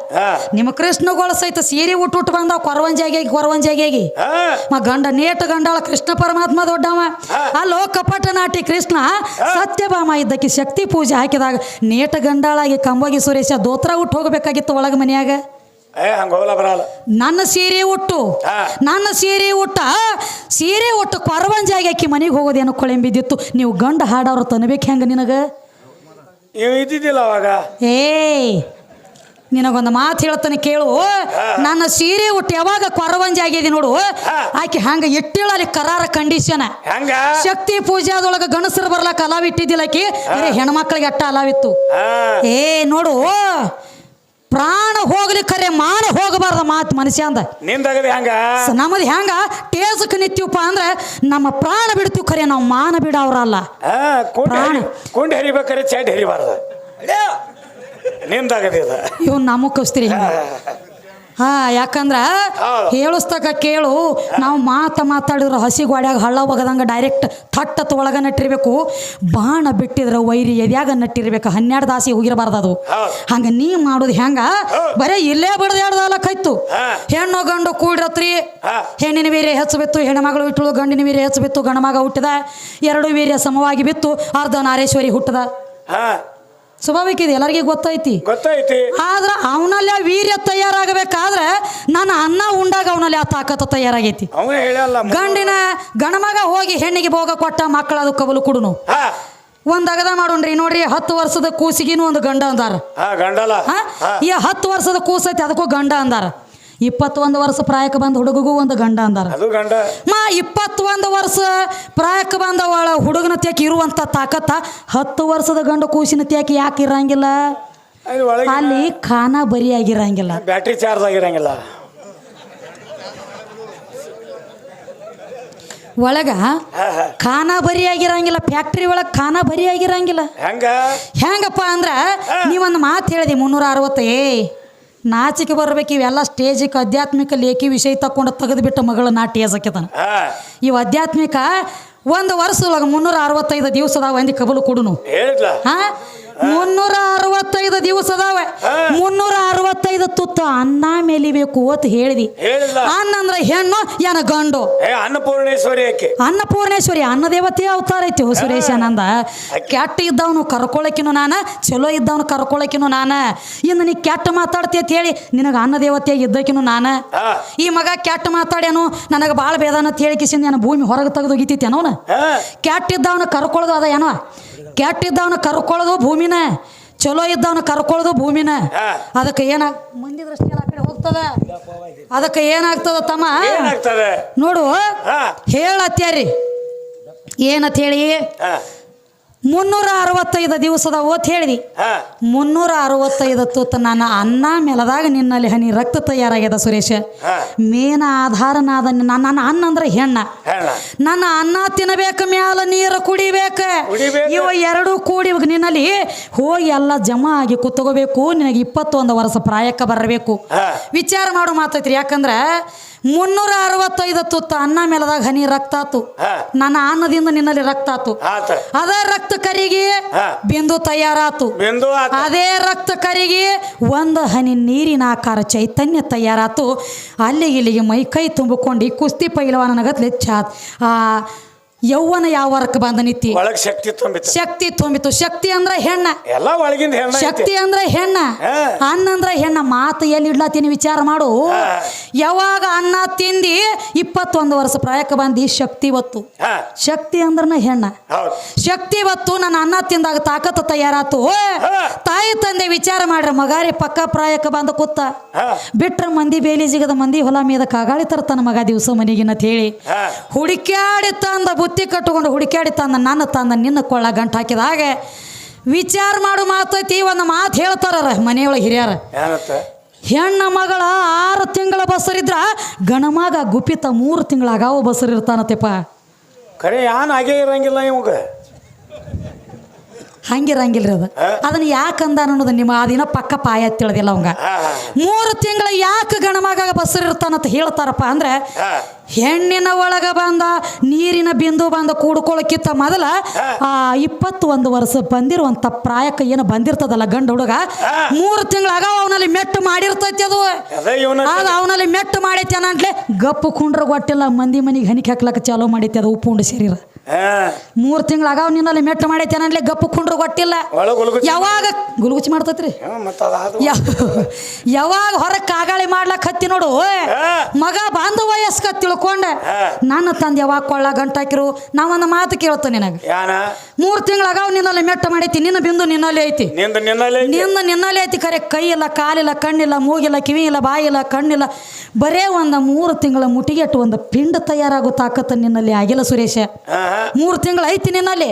ನಿಮ್ಮ ಕೃಷ್ಣಗಳು ಸಹಿತ ಸೀರೆ ಉಟ್ಟು ಉಟ್ಟು ಬಂದಾವ ಕೊರವಂಜಾಗಿ ಕೊರವಂಜಾಗಿ ಮ ಗಂಡ ನೇಟ ಗಂಡಾಳ ಕೃಷ್ಣ ಪರಮಾತ್ಮ ದೊಡ್ಡವ ಅಲ್ಲೋ ಕಪಟ ನಾಟಿ ಕೃಷ್ಣ ಸತ್ಯಭಾಮ ಇದ್ದಕ್ಕೆ ಶಕ್ತಿ ಪೂಜೆ ಹಾಕಿದಾಗ ನೇಟ ಗಂಡಾಳಾಗಿ ಕಂಬಗಿ ಸುರೇಶ ದೋತ್ರ ಉಟ್ಟು ಹೋಗಬೇಕಾಗಿತ್ತು ಒಳಗೆ ಮನ್ಯಾಗ. ಏ ಬರಲ್ಲ. ನನ್ನ ಸೀರೆ ಉಟ್ಟು ನನ್ನ ಸೀರೆ ಉಟ್ಟ ಸೀರೆ ಉಟ್ಟು ಕೊರವಂಜಾಗಿ ಆಕಿ ಮನೆಗೆ ಹೋಗೋದೇನೋ ಕೊಳೆಂಬಿದ್ದಿತ್ತು ನೀವು ಗಂಡ ಹಾಡೋರು ತನಬೇಕು ಹೆಂಗ ನಿನಗ? ಇದ್ದಿದ್ದಿಲ್ಲ ಅವಾಗ. ಏಯ್ ನಿನಗೊಂದು ಮಾತು ಹೇಳ್ತಾನೆ ಕೇಳು. ನನ್ನ ಸೀರೆ ಉಟ್ಟು ಯಾವಾಗ ಕೊರವಂಜಿ ಆಗಿದೆ ನೋಡು. ಆಕೆ ಹಂಗ ಇಟ್ಟಿಳ ಅಲ್ಲಿ ಕರಾರ ಕಂಡೀಷನ್ ಶಕ್ತಿ ಶಕ್ತಿ ಪೂಜಾದೊಳಗ ಗಣಸರು ಬರ್ಲಾಕ ಅಲಾವ್ ಇಟ್ಟಿದ್ದಿಲ್ಲ ಆಕಿ. ಹೆಣ್ಮಕ್ಳಿಗೆ ಅಟ್ಟ ಅಲಾವಿತ್ತು ಏ ನೋಡು. ಖರೆ ಮಾನ ಹೋಗಬಾರ್ದ ಮಾತು ಮನುಷ್ಯ ಅಂದ. ನಿಂದಾಗದೆ ಹೆಂಗ ನಮ್ಮದು ಹೆಂಗ ಟೇಸಕ್ಕೆ ನಿಂತೀವಪ್ಪ ಅಂದ್ರೆ ನಮ್ಮ ಪ್ರಾಣ ಬಿಡ್ತೀವಿ ಕರೆ ನಾವು ಮಾನ ಬಿಡವ್ರಲ್ಲ ಕುಂಡ್ ಹರಿಬೇಕಾರೆ ಚಡ್ ಹರಿಬಾರ್ದ. ನಿಂದಾಗದೆ ಇವ್ ನಮಗ್ ಕಸ್ತೀರಿ ಹಾ ಯಾಕಂದ್ರ. ಹೇಳಿಸ್ತಕ ಕೇಳು ನಾವು ಮಾತ ಮಾತಾಡಿದ್ರು ಹಸಿ ಗೋಡ್ಯಾಗ ಹಳ್ಳ ಒಗದಂಗ ಡೈರೆಕ್ಟ್ ಥಟ್ಟತ್ ಒಳಗ ನಟ್ಟಿರ್ಬೇಕು ಬಾಣ ಬಿಟ್ಟಿದ್ರ ವೈರಿ ಎದ್ಯಾಗ ನಟ್ಟಿರ್ಬೇಕು ಹನ್ನೆರಡು ದಾಸಿ ಹೋಗಿರಬಾರ್ದು ಅದು. ಹಂಗ ನೀ ಮಾಡೋದು ಹೆಂಗ? ಬರೇ ಇಲ್ಲೇ ಬಡ್ದಾಡ್ದಲಕ್ಕಾಯ್ತು ಕೈತು ಹೆಣ್ಣು ಗಂಡು ಕೂಡಿರತ್ರಿ. ಹೆಣ್ಣಿನ ವೀರ್ಯ ಹೆಚ್ಚು ಬಿತ್ತು ಹೆಣ್ಣುಮಗಳು ಇಟ್ಟಳು ಗಂಡಿನ ವೀರ್ಯ ಹೆಚ್ಚು ಬಿತ್ತು ಗಣಮಗ ಹುಟ್ಟಿದ ಎರಡು ವೀರ್ಯ ಸಮವಾಗಿ ಬಿತ್ತು ಅರ್ಧ ನಾರೇಶ್ವರಿ ಹುಟ್ಟದ. ಸ್ವಾಭಾವಿಕ ಇದೆ ಎಲ್ಲರಿಗೆ ಗೊತ್ತೈತಿ. ಗೊತ್ತೈತಿ. ಆದ್ರೆ ಅವನಲ್ಲಿ ಆ ವೀರ್ಯ ತಯಾರಾಗಬೇಕಾದ್ರೆ ನನ್ನ ಅನ್ನ ಉಂಡಾಗ ಅವನಲ್ಲಿ ಆ ತಾಕತ್ತ ತಯಾರಾಗೈತಿ. ಗಂಡಿನ ಗಣಮಗ ಹೋಗಿ ಹೆಣ್ಣಿಗೆ ಭೋಗ ಕೊಟ್ಟ ಮಕ್ಕಳ ಅದು ಕಬಲು ಕುಡುನು. ಒಂದ್ ಅಗದ ಮಾಡೋಣ್ರಿ ನೋಡ್ರಿ ಹತ್ತು ವರ್ಷದ ಕೂಸಿಗಿನೂ ಒಂದು ಗಂಡ ಅಂದಾರ. ಈ ಹತ್ತು ವರ್ಷದ ಕೂಸೈತಿ ಅದಕ್ಕೂ ಗಂಡ ಅಂದಾರ. ಇಪ್ಪತ್ತೊಂದು ವರ್ಷ ಪ್ರಾಯಕ್ಕೆ ಬಂದ ಹುಡುಗಗೂ ಒಂದು ಗಂಡ ಅಂದಾರ. ಅದು ಗಂಡ. ಮಾ ಇಪ್ಪತ್ತೊಂದು ವರ್ಷ ಪ್ರಾಯಕ್ಕೆ ಬಂದ ಒಳ ಹುಡುಗನ ತ್ಯಾಕೆ ಇರುವಂತ ತಾಕತ್ತ ಹತ್ತು ವರ್ಷದ ಗಂಡು ಕೂಸಿನ ತ್ಯಾಕೆ ಯಾಕೆ ಇರಂಗಿಲ್ಲ? ಅಲ್ಲಿ ಒಳಗೆ ಅಲ್ಲಿ ಖಾನ ಬರಿಯಾಗಿರಂಗಿಲ್ಲ ಬ್ಯಾಟ್ರಿ ಚಾರ್ಜ್ ಆಗಿರಂಗಿಲ್ಲ. ಒಳಗ ಖಾನ ಬರಿ ಖಾನ ಬರಿಯಾಗಿರಂಗಿಲ್ಲ ಫ್ಯಾಕ್ಟ್ರಿ ಒಳಗೆ ಖಾನ ಬರಿಯಾಗಿರಂಗಿಲ್ಲ ಹೆಂಗ? ಹೆಂಗಪ್ಪ ಅಂದ್ರ ನೀವೊಂದು ಮಾತು ಹೇಳಿದೆ ಮುನ್ನೂರ ಅರವತ್ತು ಏ. ನಾಚಿಕೆ ಬರ್ಬೇಕು ಇವೆಲ್ಲ ಸ್ಟೇಜಿಗೆ ಆಧ್ಯಾತ್ಮಿಕ ಲೇಖಿ ವಿಷಯ ತಕೊಂಡು ತೆಗೆದುಬಿಟ್ಟು ಮಗಳ ನಾಟಿ ಸಕ್ಯತನ ಹಾ. ಇವು ಆಧ್ಯಾತ್ಮಿಕ ಒಂದು ವರ್ಷದೊಳಗೆ ಮುನ್ನೂರ ಅರವತ್ತೈದು ದಿವಸದಾಗ ಒಂದು ಕಬಲು ಕೊಡುನು. ಹಾ. ಮುನ್ನೂರ ಅರವತ್ತೈದು ದಿವಸ ಅದಾವೆ. ಮುನ್ನೂರ ಅರವತ್ತೈದು ತುತ್ತ ಅನ್ನ ಮೇಲಿಬೇಕು ಅಂತ ಹೇಳಿದಿ. ಅನ್ನಂದ್ರ ಅನ್ನ ಅಂದ್ರೆ ಹೆಣ್ಣು ಏನ ಗಂಡು. ಅನ್ನಪೂರ್ಣೇಶ್ವರಿ ಅನ್ನಪೂರ್ಣೇಶ್ವರಿ ಅನ್ನ ದೇವತೆ ಅವತಾರ ಐತಿ ಸುರೇಶನಂದ ಸುರೇಶ ನಂದ ಕೆಟ್ಟ ಇದ್ದವನು ಕರ್ಕೊಳಕಿನು ನಾನ ಚಲೋ ಇದ್ದವನು ಕರ್ಕೊಳಕಿನು ನಾನ. ಇನ್ನು ನೀ ಕೆಟ್ಟ ಮಾತಾಡ್ತಿ ಅಂತ ಹೇಳಿ ನಿನಗೆ ಅನ್ನ ದೇವತೆ ಇದ್ದಕಿನು ನಾನ. ಈ ಮಗ ಕೆಟ್ಟ ಮಾತಾಡ್ಯಾನು ನನಗೆ ಬಾಳ ಬೇದಾನ ಅಂತ ಹೇಳಿ ಕಿಸಿಂದ ನಾನು ಭೂಮಿ ಹೊರಗೆ ತೆಗೆದು ಒಗಿತೈತಿ ಕೆಟ್ಟ ಇದ್ದವನು ಕರ್ಕೊಳದು ಕರ್ಕೊಳ್ಳೋದು ಅದ ಏನೋ? ಕೆಟ್ಟ ಇದ್ದವನು ಕರ್ಕೊಳದು ಕರ್ಕೊಳ್ಳೋದು ಭೂಮಿನ. ಚಲೋ ಇದ್ದವನ ಕರ್ಕೊಳ್ಳೋದು ಭೂಮಿನ. ಅದಕ್ಕೆ ಏನ ಮಂದಿ ದೃಷ್ಟಿ ಆ ಕಡೆ ಹೋಗ್ತದ? ಅದಕ್ಕೆ ಏನಾಗ್ತದ ತಮ್ಮ? ಮುನ್ನೂರ ಅರವತ್ತೈದು ದಿವಸದ ಓತ್ ಹೇಳಿದಿ. ಮುನ್ನೂರ ಅರವತ್ತೈದು ತೂತ ನನ್ನ ಅನ್ನ ಮೆಲದಾಗ ನಿನ್ನಲ್ಲಿ ಹನಿ ರಕ್ತ ತಯಾರಾಗ್ಯದ ಸುರೇಶ. ಮೇನ ಆಧಾರನಾದ ನನ್ನ ಅನ್ನ ಅಂದ್ರೆ ಹೆಣ್ಣ. ನನ್ನ ಅನ್ನ ತಿನ್ನಬೇಕು ಮ್ಯಾಲ ನೀರು ಕುಡಿಬೇಕು. ಕುಡಿಬೇಕು. ಇವ ಎರಡು ಕೂಡಿ ನಿನ್ನಲ್ಲಿ ಹೋಗಿ ಎಲ್ಲ ಜಮಾ ಆಗಿ ಕುತ್ಕೋಬೇಕು. ನಿನಗೆ ಇಪ್ಪತ್ತೊಂದು ವರ್ಷ ಪ್ರಾಯಕ್ಕೆ ಬರಬೇಕು. ವಿಚಾರ ಮಾಡು ಮಾತೈತ್ರಿ. ಯಾಕಂದ್ರೆ ಮುನ್ನೂರ ಅರವತ್ತೈದು ತುತ್ತ ಅನ್ನ ಮೇಲದಾಗ ಹನಿ ರಕ್ತ ಆತು. ನನ್ನ ಅನ್ನದಿಂದ ನಿನ್ನಲ್ಲಿ ರಕ್ತ ಆತು. ಅದೇ ರಕ್ತ ಕರಿಗೆ ಬಿಂದು ತಯಾರಾತು. ಅದೇ ರಕ್ತ ಕರಿಗೆ ಒಂದು ಹನಿ ನೀರಿನ ಆಕಾರ ಚೈತನ್ಯ ತಯಾರಾತು. ಅಲ್ಲಿಗೆ ಇಲ್ಲಿಗೆ ಮೈ ಕೈ ತುಂಬಿಕೊಂಡು ಕುಸ್ತಿ ಕುಸ್ತಿ ಪೈಲವಾನಗತ್ಲೆ ಚಾತ್. ಆ ಯೌವನ ಯಾವ ವರ್ಕ್ ಬಂದ ನಿತ್ತಿ ಒಳಗ್ ಶಕ್ತಿ ತುಂಬಿತ್ತು. ಶಕ್ತಿ ತುಂಬಿತು ಶಕ್ತಿ ಅಂದ್ರೆ ಹೆಣ್ಣ. ಎಲ್ಲ ಒಳಗಿಂದ ಹೆಣ್ಣ ಐತಿ. ಶಕ್ತಿ ಅಂದ್ರೆ ಹೆಣ್ಣ. ಹಾ. ಅನ್ನ ಅಂದ್ರೆ ಹೆಣ್ಣ. ಮಾತು ಎಲ್ಲಿ ಇಡ್ಲಾತೀನಿ ವಿಚಾರ ಮಾಡು. ಯಾವಾಗ ಅನ್ನ ತಿಂದಿ ಇಪ್ಪತ್ತೊಂದು ವರ್ಷ ಪ್ರಾಯಕ್ಕೆ ಬಂದಿ ಶಕ್ತಿ ಒತ್ತು ಹಾ. ಶಕ್ತಿ ಅಂದ್ರನ ಹೆಣ್ಣ. ಹೌದು. ಶಕ್ತಿ ಒತ್ತು ನನ್ನ ಅನ್ನ ತಿಂದಾಗ ತಾಕತ್ತು ತಯಾರಾತು. ತಾಯಿ ತಂದೆ ವಿಚಾರ ಮಾಡ್ರಿ ಮಗಾರಿ ಪಕ್ಕ ಪ್ರಾಯಕ್ಕೆ ಬಂದ ಕೂತ. ಹಾ. ಬಿಟ್ರ ಮಂದಿ ಬೇಲಿ ಜಿಗದ ಮಂದಿ ಹೊಲ ಮೀದ ಕಾಗಾಳಿ ತರ್ತಾನ ಮಗ ದಿವಸ ಮನೆಗಿನ ಹೇಳಿ. ಹಾ. ಹುಡುಕ್ಯಾಡಿ ತಂದ ಬುತ್ತಿ ಕಟ್ಟುಕೊಂಡು ಹುಡುಕಾಡಿ ತಂದ ನನ್ನ ತಂದ ನಿನ್ನ ಕೊಳ್ಳ ಗಂಟು ಹಾಕಿದಾಗ ವಿಚಾರ ಮಾಡು ಮಾತೈತಿ ಒಂದು ಮಾತು ಹೇಳ್ತಾರ ಮನೆಯೊಳಗೆ ಹಿರಿಯರ. ಹೆಣ್ಣ ಮಗಳ ಆರು ತಿಂಗಳ ಬಸರಿದ್ರ ಗಣಮಗ ಗುಪಿತ ಮೂರು ತಿಂಗಳಾಗಾವ ಬಸರಿರ್ತಾನತ್ತೆಪ್ಪ ಖರೆ ಯಾನ್ ಆಗೇ ಇರಂಗಿಲ್ಲ ಇವಾಗ? ಹಂಗಿರಂಗಿಲ್ರಿ ಅದು. ಅದನ್ನ ಯಾಕಂದ ಅನ್ನೋದು ನಿಮ್ಮ ಆ ದಿನ ಪಕ್ಕ ಪಾಯ ತಿಳಿದಿಲ್ಲ ಅವಂಗ. ಮೂರು ತಿಂಗಳ ಯಾಕೆ ಗಣಮಗ ಬಸರಿರ್ತಾನಂತ ಹೇಳ್ತಾರಪ್ಪ ಅಂದ್ರೆ ಹೆಣ್ಣಿನ ಒಳಗ ಬಂದ ನೀರಿನ ಬಿಂದು ಬಂದ ಕೂಡ್ಕೊಳ್ಳೋಕ್ಕಿಂತ ಮೊದಲ. ಆ ಇಪ್ಪತ್ತು ಒಂದು ವರ್ಷ ಬಂದಿರುವಂತ ಪ್ರಾಯಕ್ಕೆ ಏನು ಬಂದಿರ್ತದಲ್ಲ ಗಂಡ ಹುಡುಗ. ಮೂರು ತಿಂಗಳಾಗ ಅವನಲ್ಲಿ ಮೆಟ್ಟು ಮಾಡಿರ್ತೈತಿ ಅದು. ಅದು ಆಗ ಅವನಲ್ಲಿ ಮೆಟ್ಟು ಮಾಡೈತಿ ಅನ್ನಂಟ್ಲೆ ಗಪ್ಪು ಕುಂಡ್ರ ಗೊಟ್ಟಿಲ್ಲ ಮಂದಿ ಮನಿಗೆ ಹನಿಕೆ ಹಾಕ್ಲಕ್ಕ ಚಾಲೋ ಮಾಡೈತಿ ಅದು ಉಪ್ಪು ಉಂಡು ಶರೀರ. ಮೂರು ತಿಂಗಳಾಗ ನಿನ್ನಲ್ಲಿ ಮೆಟ್ಟು ಮಾಡೈತಿ ಅನ್ನಂಟ್ಲೆ ಗಪ್ಪು ಕುಂಡ್ರು ಗೊತ್ತಿಲ್ಲ. ಯಾವಾಗ ಗುಲ್ಗುಚಿ ಮಾಡ್ತೈತ್ರಿ? ಯಾವಾಗ ಹೊರಗೆ ಕಾಗಾಳಿ ಮಾಡ್ಲಕ್ ಹತ್ತಿ ನೋಡು ಮಗ ಬಾಂಧ ವಯಸ್ಕ ತಿಳ್ಕೊಂಡ. ನನ್ನ ತಂದೆ ಯಾವಾಗ ಕೊಳ್ಳ ಗಂಟಾಕಿರು ನಾವೊಂದು ಮಾತು ಕೇಳ್ತ ನಿನಗೆ. ಮೂರ್ ಮೂರು ತಿಂಗಳಾಗ ನಿನ್ನಲ್ಲಿ ಮೆಟ್ಟ ಮಾಡೈತಿ ನಿನ್ನ ಬಿಂದು ನಿನ್ನಲ್ಲಿ ಐತಿ. ನಿನ್ನ ನಿನ್ನಲ್ಲಿ ಐತಿ? ಕರೆ ಕೈ ಇಲ್ಲ ಕಾಲಿಲ್ಲ ಕಣ್ಣಿಲ್ಲ ಮೂಗಿಲ್ಲ ಕಿವಿ ಇಲ್ಲ ಬಾಯಿಲ್ಲ ಕಣ್ಣಿಲ್ಲ. ಬರೇ ಒಂದು ಮೂರು ತಿಂಗಳ ಮುಟಿಗೆಟ್ಟು ಒಂದು ಪಿಂಡ ತಯಾರಾಗೋ ತಾಕತ್ತ ನಿನ್ನಲ್ಲಿ ಆಗಿಲ್ಲ ಸುರೇಶ. ಮೂರು ತಿಂಗಳು ಐತಿ ನಿನ್ನಲ್ಲಿ.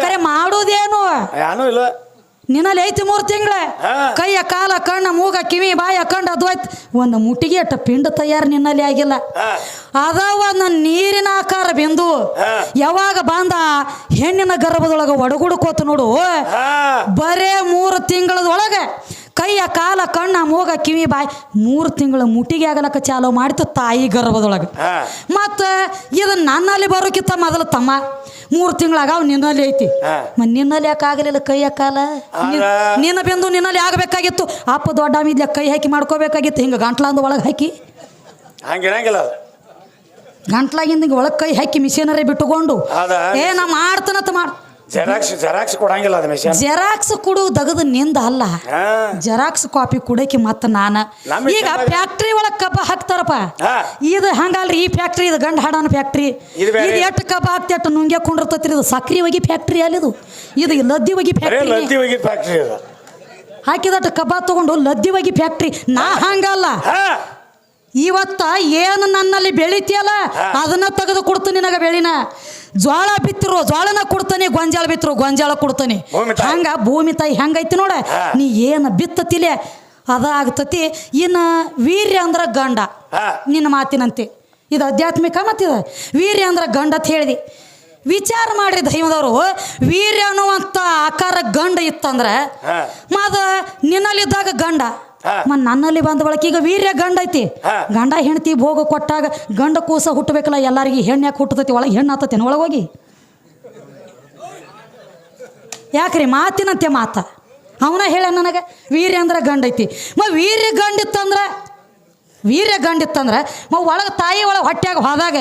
ಕರೆ ಮಾಡೋದೇನು? ಇಲ್ಲ. ನಿನ್ನಲ್ಲಿ ಐತಿ ಮೂರು ತಿಂಗಳ. ಕೈಯ ಕಾಲ ಕಣ್ಣ ಮೂಗ ಕಿವಿ ಬಾಯ ಕಂಡು ಅದು ಆಯ್ತು ಒಂದು ಮುಟ್ಟಿಗೆ ಅಟ್ಟ ಪಿಂಡ ತಯಾರು ನಿನ್ನಲ್ಲಿ ಆಗಿಲ್ಲ. ಅದ ಒಂದು ನೀರಿನ ಆಕಾರ ಬಿಂದು. ಯಾವಾಗ ಬಂದ ಹೆಣ್ಣಿನ ಗರ್ಭದೊಳಗೆ ಒಡಗುಡ್ಕೋತ ನೋಡು. ಬರೇ ಮೂರು ತಿಂಗಳದೊಳಗೆ ಕೈಯ ಕಾಲ ಕಣ್ಣ ಮೂಗ ಕಿವಿ ಬಾಯಿ ಮೂರು ತಿಂಗಳ ಮುಟ್ಟಿಗೆ ಆಗಲಕ್ಕ ಚಾಲೋ ಮಾಡಿತು ತಾಯಿ ಗರ್ಭದೊಳಗೆ. ಮತ್ತೆ ಇದು ನನ್ನಲ್ಲಿ ಬರೋಕಿತ್ತ ಮೊದಲು ತಮ್ಮ. ಮೂರು ತಿಂಗಳಾಗ ಅವ್ ನಿನ್ನಲ್ಲಿ ಐತಿ. ಮತ್ತು ನಿನ್ನಲ್ಲಿ ಯಾಕೆ ಆಗಲಿಲ್ಲ ಕೈಯ ಕಾಲ? ನಿನ್- ನಿನ್ನ ಬೆಂದು ನಿನ್ನಲ್ಲಿ ಆಗಬೇಕಾಗಿತ್ತು. ಅಪ್ಪ ದೊಡ್ಡ ಮಿದ್ಯ ಕೈ ಹಾಕಿ ಮಾಡ್ಕೋಬೇಕಾಗಿತ್ತು. ಹಿಂಗೆ ಗಂಟ್ಲಂದು ಒಳಗೆ ಹಾಕಿ. ಹಂಗಿರಂಗಿಲ್ಲ ಗಂಟ್ಲಾಗಿಂದ ಹಿಂಗೆ ಒಳಗೆ ಕೈ ಹಾಕಿ ಮಿಷನರಿ ಬಿಟ್ಟುಕೊಂಡು ಏ ನಾ ಮಾಡ್ತನತ್ ಮಾಡ್ ಜೆರಾಕ್ಸ್ ಜೆರಾಕ್ಸ್ ಕೊಡಂಗಿಲ್ಲ ಅದು ಮಿಷನ್. ಜೆರಾಕ್ಸ್ ಕೊಡು ದಗದ ನಿಂದ ಅಲ್ಲ. ಜೆರಾಕ್ಸ್ ಕಾಪಿ ಕುಡಕ್ಕೆ ಮತ್ತೆ ನಾನು. ಈಗ ಫ್ಯಾಕ್ಟ್ರಿ ಒಳಗೆ ಕಬ್ಬ ಹಾಕ್ತಾರಪ್ಪ. ಇದು ಹಂಗಲ್ರಿ ಈ ಫ್ಯಾಕ್ಟ್ರಿ ಇದು ಗಂಡ ಹಾಡಾನ ಫ್ಯಾಕ್ಟ್ರಿ ಇದು. ಎಷ್ಟು ಕಬ್ಬ ಹಾಕ್ತಿ ಅಟ್ಟು ನುಂಗ್ಯ ಕುಂಡಿರ್ತೈತ್ರಿ ಇದು? ಸಕ್ರಿ ಹೋಗಿ ಫ್ಯಾಕ್ಟ್ರಿ ಅಲ್ಲಿ ಇದು. ಇದು ಲದ್ದಿ ಹೋಗಿ ಫ್ಯಾಕ್ಟ್ರಿ ಲದ್ದಿ ಹೋಗಿದ್ ಫ್ಯಾಕ್ಟ್ರಿ ಹಾಕಿದಟ್ಟು ಕಬ್ಬ ತಗೊಂಡು ಲದ್ದಿ ಹೋಗಿ ಫ್ಯಾಕ್ಟ್ರಿ ನಾ ಹಂಗಲ್ಲ. ಇವತ್ತ ಏನು ನನ್ನಲ್ಲಿ ಬೆಳಿತೀಯಲ್ಲ. ಅದನ್ನ ತೆಗೆದು ಕೊಡ್ತೀನಿ ನಿನಗೆ ಬೆಳಿನ. ಜ್ವಾಳ ಬಿತ್ತಿರೋ ಜ್ವಾಳನ ಕೊಡ್ತಾನೆ ಗೊಂಜಾಳ ಬಿತ್ತರು ಗೊಂಜಾಳ ಕೊಡ್ತಾನೆ. ಹಂಗ ಭೂಮಿ ತಾಯಿ ಹೆಂಗೈತಿ ನೋಡ. ನೀ ಏನು ಬಿತ್ತತಿಲೆ ಅದ ಆಗ್ತತಿ ಇನ್ನು ವೀರ್ಯ ಅಂದ್ರ ಗಂಡ. ನಿನ್ನ ಮಾತಿನಂತೆ. ಇದು ಆಧ್ಯಾತ್ಮಿಕ ಮತ್ತಿದ ವೀರ್ಯ ಅಂದ್ರ ಗಂಡ ಅಂತ ಹೇಳಿದಿ. ವಿಚಾರ ಮಾಡ್ರಿ ದೈವದವರು. ವೀರ್ಯ ಅನ್ನುವಂಥ ಆಕಾರ ಗಂಡ ಇತ್ತಂದ್ರೆ ಮದ ನಿನ್ನಲ್ಲಿದ್ದಾಗ ಗಂಡ. ಹಾ. ಮ ನನ್ನಲ್ಲಿ ಬಂದ ಬಳಕ ಈಗ ವೀರ್ಯ ಗಂಡ ಐತಿ. ಗಂಡ ಹೆಂಡತಿ ಭೋಗ ಕೊಟ್ಟಾಗ ಗಂಡ ಕೂಸ ಹುಟ್ಟಬೇಕಲ್ಲ ಎಲ್ಲರಿಗೆ ಹೆಣ್ಣು ಯಾಕೆ ಹುಟ್ಟತೈತಿ? ಒಳಗೆ ಹೆಣ್ಣು ಆತತೇನು ಒಳಗೋಗಿ ಯಾಕ್ರಿ ಮಾತಿನಂತೆ ಮಾತ? ಅವನ ಹೇಳ ನನಗೆ ವೀರ್ಯ ಅಂದ್ರೆ ಗಂಡ ಐತಿ. ಮ ವೀರ್ಯ ಗಂಡಿತ್ತಂದ್ರೆ ವೀರ್ಯ ಗಂಡಿತ್ತಂದ್ರೆ ಮ ಒಳಗೆ ತಾಯಿ ಒಳಗೆ ಹೊಟ್ಟೆಯಾಗ ಹೋದಾಗ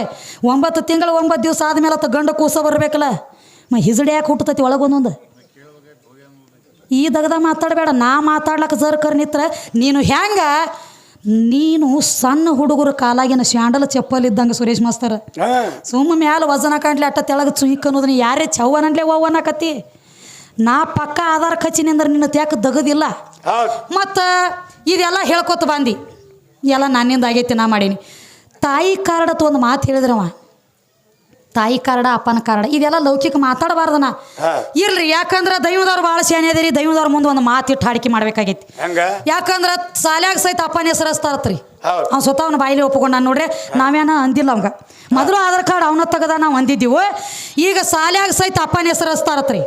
ಒಂಬತ್ತು ತಿಂಗಳು ಒಂಬತ್ತು ದಿವಸ ಆದಮೇಲೆ ಆತ ಗಂಡ ಕೂಸ ಬರಬೇಕಲ್ಲ ಮ ಹಿಜಡಿ ಯಾಕೆ ಹುಟ್ಟತೈತಿ ಒಳಗೊಂದೊಂದು ಈ ದಗದ ಮಾತಾಡಬೇಡ ನಾ ಮಾತಾಡ್ಲಕ್ಕ ಜರ್ಕರ್ ನಿತ್ರ. ನೀನು ಹೆಂಗೆ ನೀನು ಸಣ್ಣ ಹುಡುಗರು ಕಾಲಾಗಿನ ಶ್ಯಾಂಡಲ್ ಚಪ್ಪಲ್ ಇದ್ದಂಗೆ ಸುರೇಶ್ ಮಾಸ್ತರ್. ಸುಮ್ಮ ಮ್ಯಾಲ ವಜನ ಕಾಣ್ಲಿ ಅಟ್ಟ ತೆಳಗ ಚುಯಿಕ್ ಅನ್ನೋದನ್ನ ಯಾರೇ ಚವ್ವನಂಡ್ಲೆ ಅವ್ವನಕತಿ ನಾ ಪಕ್ಕ ಆಧಾರ ಖಚಿನಿಂದ್ರೆ ನಿನ್ನ ತ್ಯಾಕ ದಗದಿಲ್ಲ. ಮತ್ತು ಇದೆಲ್ಲ ಹೇಳ್ಕೊತ ಬಂದು. ಎಲ್ಲ ನನ್ನಿಂದ ಆಗೈತಿ ನಾ ಮಾಡೀನಿ. ತಾಯಿ ಕಾರ್ಡತ್ ಒಂದು ಮಾತು ಹೇಳಿದ್ರವ. ತಾಯಿ ಕಾರಣ ಅಪ್ಪನ ಕಾರಣ ಇದೆಲ್ಲ ಲೌಕಿಕ ಮಾತಾಡಬಾರ್ದನ. ಇರ್ಲಿ ಯಾಕಂದ್ರೆ ದೈವದವ್ರು ಭಾಳ ಸೇನೆ ಅದೇರಿ ದೈವದವ್ರ ಮುಂದೆ ಒಂದು ಮಾತಿಟ್ಟು ಹಾಡಿಕೆ ಮಾಡ್ಬೇಕಾಗೈತಿ. ಯಾಕಂದ್ರ ಸಾಲ್ಯಾಗ ಸಹಿತ ಅಪ್ಪನ ಹೆಸರು ಹಸ್ತಾರತ್ರಿ ಅವ್ನು ಸ್ವತಃ ಅವ್ನ ಬಾಯಿಲಿ ಒಪ್ಕೊಂಡು ನೋಡ್ರಿ ನಾವೇನ ಅಂದಿಲ್ಲ ಅವಂಗ. ಮೊದಲು ಆಧಾರ್ ಕಾರ್ಡ್ ಅವನ ತೆಗದ ನಾವು ಅಂದಿದ್ದೀವು ಈಗ ಸಾಲ್ಯಾಗ ಸಹಿತ ಅಪ್ಪನ ಹೆಸರು ಹಸ್ತಾರತ್ರಿ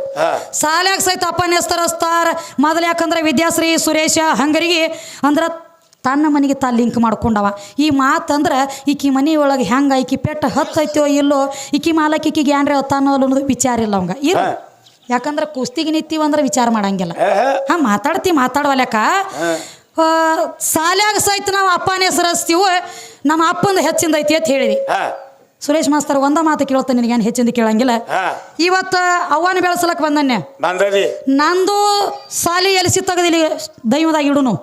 ಸಾಲ್ಯಾಗ ಸಹಿತ ಅಪ್ಪನ ಹೆಸರು ಹಸ್ತಾರ ಮೊದಲು ಯಾಕಂದ್ರೆ ವಿದ್ಯಾಶ್ರೀ ಸುರೇಶ ಹಂಗರಿಗೆ ಅಂದ್ರೆ ತನ್ನ ಮನೆಗೆ ತಾ ಲಿಂಕ್ ಮಾಡ್ಕೊಂಡವ. ಈ ಮಾತಂದ್ರೆ ಈಕಿ ಮನೆ ಒಳಗೆ ಹೆಂಗೆ ಈಕಿ ಪೆಟ್ಟ ಹತ್ತೈತೋ ಇಲ್ಲೋ ಈಕಿ ಮಾಲಕ್ ಈಕಿಗೆ ಏನ್ರಿ ಹತ್ತಾನೋ ಅನ್ನೋದು ವಿಚಾರ ಇಲ್ಲ ಅವಂಗ. ಇಲ್ಲ ಯಾಕಂದ್ರೆ ಕುಸ್ತಿಗೆ ನಿಂತೀವಿ ಅಂದ್ರೆ ವಿಚಾರ ಮಾಡಂಗಿಲ್ಲ. ಹಾಂ ಮಾತಾಡ್ತಿ ಮಾತಾಡವಲ್ಯಾಕ ಸಾಲ್ಯಾಗ ಸಹಿತ ನಾವು ಅಪ್ಪನ ಹೆಸರು ಹಚ್ತೀವಿ ನಮ್ಮ ಅಪ್ಪಂದು ಹೆಚ್ಚಿಂದ ಐತಿ ಅಂತ ಹೇಳಿದಿ. ಸುರೇಶ್ ಮಾಸ್ತರ್ ಒಂದ ಮಾತು ಕೇಳ್ತಾನೆ ನಿನಗೇನು ಹೆಚ್ಚಿಂದ ಕೇಳಂಗಿಲ್ಲ. ಇವತ್ತು ಅವ್ವನ ಬೆಳೆಸಲಕ್ಕೆ ಬಂದನ್ಯ ನಂದು ಸಾಲಿ ಎಲಿಸಿ ತೆಗದಿಲ್ಲಿ ದೈವದಾಗ ಇಡುನು.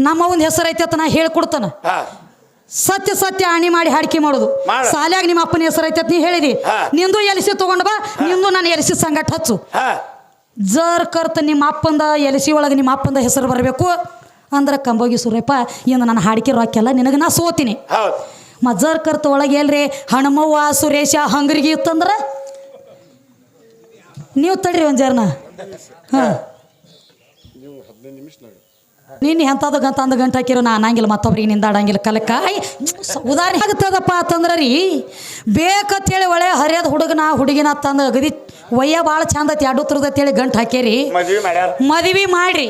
ನಮ್ಮ ಒಂದು ಹೆಸರು ಐತೆ ಅಂತ ನಾ ಹೇಳ್ಕೊಡ್ತಾನ. ಹಾ. ಸತ್ಯ ಸತ್ಯ ಆಣಿ ಮಾಡಿ ಹಾಡಿಕೆ ಮಾಡೋದು. ಮಾಡು. ಸಾಲ್ಯಾಗ ನಿಮ್ಮ ಅಪ್ಪನ ಹೆಸರು ಐತೆ ನೀ ಹೇಳಿದಿ. ನಿಂದು ಎಲಿಸಿ ತಗೊಂಡ್ ಬಾ ನಿಂದು ನಾನು ಎಲಿಸಿ ಸಂಗಟ ಹಚ್ಚು. ಹಾ. ಜರ್ ಕರ್ತ ನಿಮ್ಮ ಅಪ್ಪಂದ ಎಲಿಸಿ ಒಳಗೆ ನಿಮ್ಮ ಅಪ್ಪಂದ ಹೆಸರು ಬರಬೇಕು. ಅಂದ್ರೆ ಕಂಬೋಗಿ ಸುರೇಪ ಇಂದ ನಾನು ಹಾಡಿಕೆ ರೊಕ್ಕೆಲ್ಲ ನಿನಗೆ ನಾ ಸೋತೀನಿ. ಹೌದು. ಮಜರ್ ಕರ್ತ ಒಳಗೆ ಎಲ್ರಿ ಹಣಮವ್ವ ಸುರೇಶ ಹಂಗರಿಗೆ ಇತ್ತಂದ್ರೆ? ನೀವು ತಡ್ರಿ ಒಂದು ಜರ್ನ. ಹಾಂ. ನೀನು ಎಂಥದ್ದು ಗಂತ ಅಂದ ಗಂಟು ಹಾಕಿರೋ ನಾ ಅನ್ನಂಗಿಲ್ಲ ಮತ್ತೊಬ್ರಿಗೆ ನಿಂದಾಡಂಗಿಲ್ಲ ಕಲಕ ಉದಾಹರಣೆ ಆಗ್ತದಪ್ಪ ಅಂತಂದ್ರೆ ರೀ ಬೇಕಂತೇಳಿ ಒಳ್ಳೆ ಹರಿಯದ ಹುಡುಗನ ಹುಡುಗಿನ ತಂದು ಅಗದಿ ವಯ್ಯ ಭಾಳ ಚಂದ ಐತಿ ಎರಡು ಹೇಳಿ ಗಂಟು ಹಾಕ್ಯಾರಿ. ಮದ್ವಿ ಮಾಡ್ರಿ.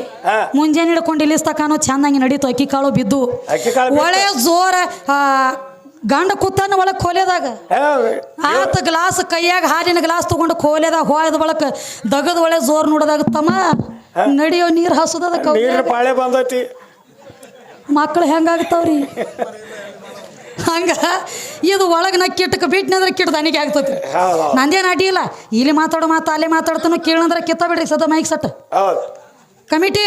ಮುಂಜಾನೆ ಹಿಡ್ಕೊಂಡು ಇಲ್ಲಿಸ್ತಕಾನು ಚಂದಂಗೆ ನಡೀತು ಅಕ್ಕಿ ಕಾಳು ಬಿದ್ದು. ಒಳ್ಳೆ ಜೋರ ಗಂಡ ಕೂತಾನ ಒಳಗೆ ಕೋಲೆದಾಗ ಆತ ಗ್ಲಾಸ್ ಕೈಯಾಗ ಹಾಲಿನ ಗ್ಲಾಸ್ ತಗೊಂಡು ಕೋಲೆದಾಗ ಹೋಯ್ದ ಬಳಕ ದಗದ ಒಳಗೆ ಜೋರ್ ನೋಡದಾಗ ತಮ್ಮ ನಡಿಯೋ ನೀರು ಹಸುದದ ಪಾಳೆ ಬಂದೈತಿ. ಮಕ್ಕಳು ಹೆಂಗಾಗ್ತಾವ್ರಿ ಹಂಗ ಇದು ಒಳಗೆ ನಕ್ಕಿಟ್ಟಕ್ಕೆ ಬಿಟ್ನಂದ್ರೆ ಕಿಟ್ಟ ದನಿಗೆ ಆಗ್ತೈತಿ. ನಂದೇನು ಅಡಿಯಿಲ್ಲ ಇಲ್ಲ. ಇಲ್ಲಿ ಮಾತಾಡೋ ಮಾತು ಅಲ್ಲೇ ಮಾತಾಡ್ತಾನೋ ಕೇಳಂದ್ರೆ ಕಿತ್ತ ಬಿಡ್ರಿ ಸದ ಮೈಕ್ ಸಟ್. ಕಮಿಟಿ.